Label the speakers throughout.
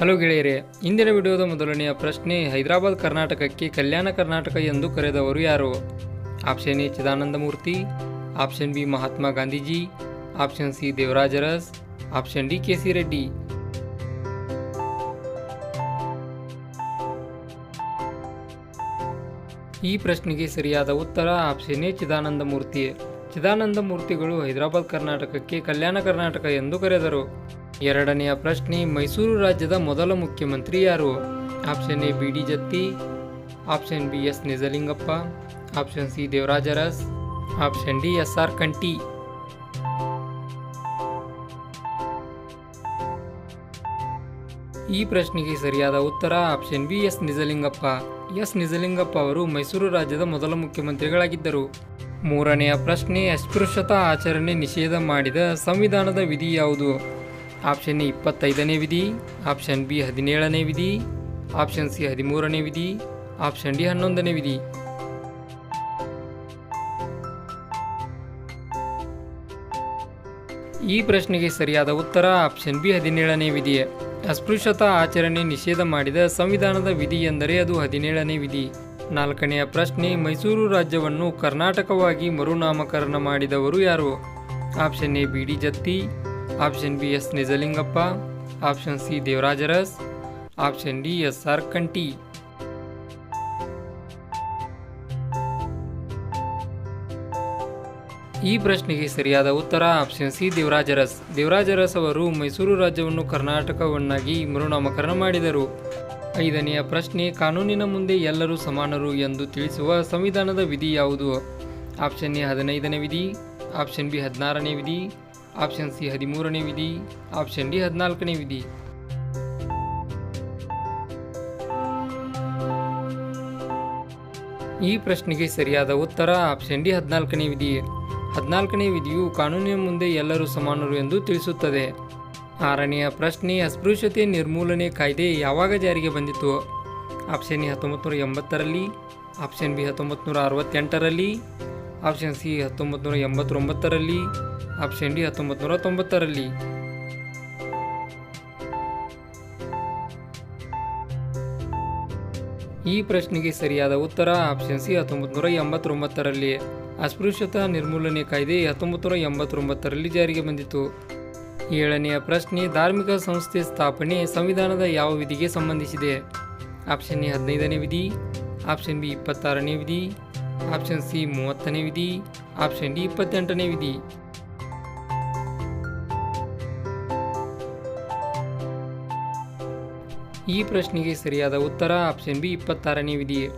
Speaker 1: Hello ಗೆಳೆಯರೇ, ಇಂದಿನ ವಿಡಿಯೋದ ಮೊದಲನೆಯ ಪ್ರಶ್ನೆ, ಹೈದರಾಬಾದ್ ಕರ್ನಾಟಕಕ್ಕೆ ಕಲ್ಯಾಣ ಕರ್ನಾಟಕ ಎಂದು ಕರೆದವರು ಯಾರು? Option A, Chidanandamurthy, option B, Mahatma Gandhiji, option C, Devaraj Urs, option D, K C Reddy. ಈ ಪ್ರಶ್ನೆಗೆ ಸರಿಯಾದ ಉತ್ತರ ಆಪ್ಷನ್ ಎ ಚಿದಾನಂದ ಮೂರ್ತಿ ಚಿದಾನಂದ ಮೂರ್ತಿಗಳು ಹೈದರಾಬಾದ್ ಕರ್ನಾಟಕಕ್ಕೆ ಕಲ್ಯಾಣ ಕರ್ನಾಟಕ ಎಂದು ಕರೆದರು. ಎರಡನೆಯ ಪ್ರಶ್ನೆ, ಮೈಸೂರು ರಾಜ್ಯದ ಮೊದಲ ಮುಖ್ಯಮಂತ್ರಿ ಯಾರು? Option A, B, D Jatti. Option B, S, Nijalingappa. Option C Devaraja Urs option D, S, R, Kanti. ಈ ಪ್ರಶ್ನೆಗೆ ಸರಿಯಾದ ಉತ್ತರ option B, S, Nijalingappa. S, Nijalingappa ಅವರು ಮೈಸೂರು ರಾಜ್ಯದ ಮೊದಲ ಮುಖ್ಯಮಂತ್ರಿಗಳಾಗಿದ್ದರು. ಮೂರನೆಯ ಪ್ರಶ್ನೆ, ಅಸ್ಪೃಶ್ಯತಾ ಆಚರಣೆ ನಿಷೇಧ ಮಾಡಿದ ಸಂವಿಧಾನದ ವಿಧಿ ಯಾವುದು? ಆಪ್ಷನ್ ಎ ಇಪ್ಪತ್ತೈದನೇ ವಿಧಿ, ಆಪ್ಷನ್ ಬಿ ಹದಿನೇಳನೇ ವಿಧಿ, ಆಪ್ಷನ್ ಸಿ ಹದಿಮೂರನೇ ವಿಧಿ, ಆಪ್ಷನ್ ಡಿ ಹನ್ನೊಂದನೇ ವಿಧಿ. ಈ ಪ್ರಶ್ನೆಗೆ ಸರಿಯಾದ ಉತ್ತರ ಆಪ್ಷನ್ ಬಿ ಹದಿನೇಳನೇ ವಿಧಿ ಅಸ್ಪೃಶ್ಯತಾ ಆಚರಣೆ ನಿಷೇಧ ಮಾಡಿದ ಸಂವಿಧಾನದ ವಿಧಿ ಎಂದರೆ ಅದು ಹದಿನೇಳನೇ ವಿಧಿ. ನಾಲ್ಕನೆಯ ಪ್ರಶ್ನೆ, ಮೈಸೂರು ರಾಜ್ಯವನ್ನು ಕರ್ನಾಟಕವಾಗಿ ಮರುನಾಮಕರಣ ಮಾಡಿದವರು ಯಾರು? Option A, B, D, Jatti. Option B S Nijalingappa, option C Devaraj Urs, option D S R Kanti ಈ ಪ್ರಶ್ನೆಗೆ ಸರಿಯಾದ ಉತ್ತರ ಆಪ್ಷನ್ ಸಿ ದೇವರಾಜರಸ್. ದೇವರಾಜರಸ್ ಅವರು ಮೈಸೂರು ರಾಜ್ಯವನ್ನು ಕರ್ನಾಟಕವನ್ನಾಗಿ ಮರುನಾಮಕರಣ ಮಾಡಿದರು. ಐದನೆಯ ಪ್ರಶ್ನೆ, ಕಾನೂನಿನ ಮುಂದೆ ಎಲ್ಲರೂ ಸಮಾನರು ಎಂದು ತಿಳಿಸುವ ಸಂವಿಧಾನದ ವಿಧಿ ಯಾವುದು? ಆಪ್ಷನ್ ಎ ಹದಿನೈದನೇ ವಿಧಿ, ಆಪ್ಷನ್ ಬಿ ಹದಿನಾರನೇ ವಿಧಿ ಆಪ್ಷನ್ ಸಿ ಹದಿಮೂರನೇ ವಿಧಿ, ಆಪ್ಷನ್ ಡಿ ಹದಿನಾಲ್ಕನೇ ವಿಧಿ. ಈ ಪ್ರಶ್ನೆಗೆ ಸರಿಯಾದ ಉತ್ತರ ಆಪ್ಷನ್ ಡಿ ಹದಿನಾಲ್ಕನೇ ವಿಧಿ. ಹದಿನಾಲ್ಕನೇ ವಿಧಿಯು ಕಾನೂನಿನ ಮುಂದೆ ಎಲ್ಲರೂ ಸಮಾನರು ಎಂದು ತಿಳಿಸುತ್ತದೆ. ಆರನೆಯ ಪ್ರಶ್ನೆ, ಅಸ್ಪೃಶ್ಯತೆ ನಿರ್ಮೂಲನೆ ಕಾಯ್ದೆ ಯಾವಾಗ ಜಾರಿಗೆ ಬಂದಿತು? ಆಪ್ಷನ್ ಎ ಹತ್ತೊಂಬತ್ತು ನೂರ ಎಂಬತ್ತರಲ್ಲಿ, ಆಪ್ಷನ್ ಬಿ ಹತ್ತೊಂಬತ್ತು ನೂರ ಅರವತ್ತೆಂಟರಲ್ಲಿ ಆಪ್ಷನ್ ಸಿ ಹತ್ತೊಂಬತ್ತು ನೂರ ಎಂಬತ್ತೊಂಬತ್ತರಲ್ಲಿ ಆಪ್ಷನ್ ಡಿ ಹತ್ತೊಂಬತ್ತು ನೂರ ತೊಂಬತ್ತರಲ್ಲಿ ಈ ಪ್ರಶ್ನೆಗೆ ಸರಿಯಾದ ಉತ್ತರ ಆಪ್ಷನ್ ಸಿ ಹತ್ತೊಂಬತ್ತು ನೂರ ಎಂಬತ್ತೊಂಬತ್ತರಲ್ಲಿ ಅಸ್ಪೃಶ್ಯತಾ ನಿರ್ಮೂಲನೆ ಕಾಯ್ದೆ ಹತ್ತೊಂಬತ್ತು ನೂರ ಎಂಬತ್ತೊಂಬತ್ತರಲ್ಲಿ ಜಾರಿಗೆ ಬಂದಿತು. ಏಳನೆಯ ಪ್ರಶ್ನೆ, ಧಾರ್ಮಿಕ ಸಂಸ್ಥೆ ಸ್ಥಾಪನೆ ಸಂವಿಧಾನದ ಯಾವ ವಿಧಿಗೆ ಸಂಬಂಧಿಸಿದೆ? ಆಪ್ಷನ್ ಎ ಹದಿನೈದನೇ ವಿಧಿ ಆಪ್ಷನ್ ಬಿ ಇಪ್ಪತ್ತಾರನೇ ವಿಧಿ ಆಪ್ಷನ್ ಸಿ ಮೂವತ್ತನೇ ವಿಧಿ ಆಪ್ಷನ್ ಡಿ ಇಪ್ಪತ್ತೆಂಟನೇ ವಿಧಿ. ಈ ಪ್ರಶ್ನೆಗೆ ಸರಿಯಾದ ಉತ್ತರ ಆಪ್ಷನ್ ಬಿ ಇಪ್ಪತ್ತಾರನೇ ವಿಧಿ.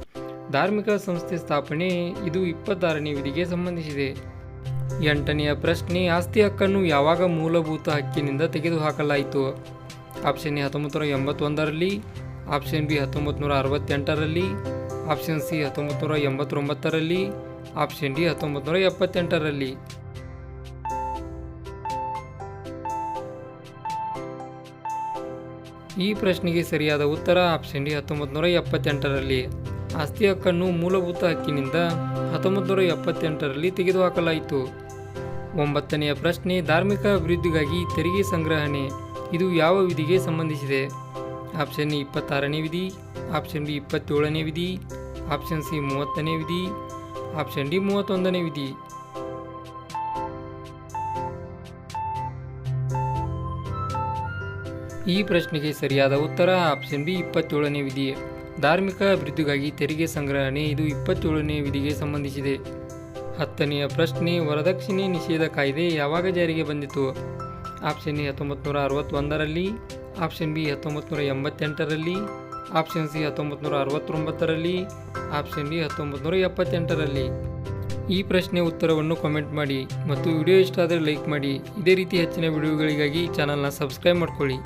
Speaker 1: ಧಾರ್ಮಿಕ ಸಂಸ್ಥೆ ಸ್ಥಾಪನೆ ಇದು ಇಪ್ಪತ್ತಾರನೇ ವಿಧಿಗೆ ಸಂಬಂಧಿಸಿದೆ. ಎಂಟನೆಯ ಪ್ರಶ್ನೆ, ಆಸ್ತಿ ಹಕ್ಕನ್ನು ಯಾವಾಗ ಮೂಲಭೂತ ಹಕ್ಕಿನಿಂದ ತೆಗೆದುಹಾಕಲಾಯಿತು? ಆಪ್ಷನ್ ಎ ಹತ್ತೊಂಬತ್ತು ನೂರ ಎಂಬತ್ತೊಂದರಲ್ಲಿ ಆಪ್ಷನ್ ಬಿ ಹತ್ತೊಂಬತ್ತು ನೂರ ಅರವತ್ತೆಂಟರಲ್ಲಿ ಆಪ್ಷನ್ ಸಿ ಹತ್ತೊಂಬತ್ತು ನೂರ ಎಂಬತ್ತೊಂಬತ್ತರಲ್ಲಿ ಆಪ್ಷನ್ ಡಿ ಹತ್ತೊಂಬತ್ತು ನೂರ ಎಪ್ಪತ್ತೆಂಟರಲ್ಲಿ ಈ ಪ್ರಶ್ನೆಗೆ ಸರಿಯಾದ ಉತ್ತರ ಆಪ್ಷನ್ ಡಿ ಹತ್ತೊಂಬತ್ತು ನೂರ ಎಪ್ಪತ್ತೆಂಟರಲ್ಲಿ ಆಸ್ತಿ ಹಕ್ಕನ್ನು ಮೂಲಭೂತ ಹಕ್ಕಿನಿಂದ ಹತ್ತೊಂಬತ್ತು ನೂರ ಎಪ್ಪತ್ತೆಂಟರಲ್ಲಿ ತೆಗೆದುಹಾಕಲಾಯಿತು. ಒಂಬತ್ತನೆಯ ಪ್ರಶ್ನೆ, ಧಾರ್ಮಿಕ ಅಭಿವೃದ್ಧಿಗಾಗಿ ತೆರಿಗೆ ಸಂಗ್ರಹಣೆ. ಇದು ಯಾವ ವಿಧಿಗೆ ಸಂಬಂಧಿಸಿದೆ? ಆಪ್ಷನ್ ಇಪ್ಪತ್ತಾರನೇ ವಿಧಿ ಆಪ್ಷನ್ ಬಿ ಇಪ್ಪತ್ತೇಳನೇ ವಿಧಿ ಆಪ್ಷನ್ ಸಿ ಮೂವತ್ತನೇ ವಿಧಿ, ಆಪ್ಷನ್ ಡಿ ಮೂವತ್ತೊಂದನೇ ವಿಧಿ. ಈ ಪ್ರಶ್ನೆಗೆ ಸರಿಯಾದ ಉತ್ತರ ಆಪ್ಷನ್ ಬಿ ಇಪ್ಪತ್ತೇಳನೇ ವಿಧಿ. ಧಾರ್ಮಿಕ ಅಭಿವೃದ್ಧಿಗಾಗಿ ತೆರಿಗೆ ಸಂಗ್ರಹಣೆ ಇದು ಇಪ್ಪತ್ತೇಳನೇ ವಿಧಿಗೆ ಸಂಬಂಧಿಸಿದೆ. ಹತ್ತನೆಯ ಪ್ರಶ್ನೆ, ವರದಕ್ಷಿಣೆ ನಿಷೇಧ ಕಾಯ್ದೆ ಯಾವಾಗ ಜಾರಿಗೆ ಬಂದಿತು? ಆಪ್ಷನ್ ಎ ಹತ್ತೊಂಬತ್ತು ನೂರ ಅರವತ್ತೊಂದರಲ್ಲಿ, ಆಪ್ಷನ್ ಬಿ ಹತ್ತೊಂಬತ್ತು ನೂರ ಎಂಬತ್ತೆಂಟರಲ್ಲಿ ಆಪ್ಷನ್ ಸಿ ಹತ್ತೊಂಬತ್ತು ನೂರ ಅರವತ್ತೊಂಬತ್ತರಲ್ಲಿ ಆಪ್ಷನ್ ಡಿ ಹತ್ತೊಂಬತ್ತು ನೂರ ಎಪ್ಪತ್ತೆಂಟರಲ್ಲಿ ಈ ಪ್ರಶ್ನೆ ಉತ್ತರವನ್ನು ಕಾಮೆಂಟ್ ಮಾಡಿ ಮತ್ತು ವಿಡಿಯೋ ಇಷ್ಟ ಆದರೆ ಲೈಕ್ ಮಾಡಿ. ಇದೇ ರೀತಿ ಹೆಚ್ಚಿನ ವಿಡಿಯೋಗಳಿಗಾಗಿ ಚಾನಲ್ನ ಸಬ್ಸ್ಕ್ರೈಬ್ ಮಾಡ್ಕೊಳ್ಳಿ.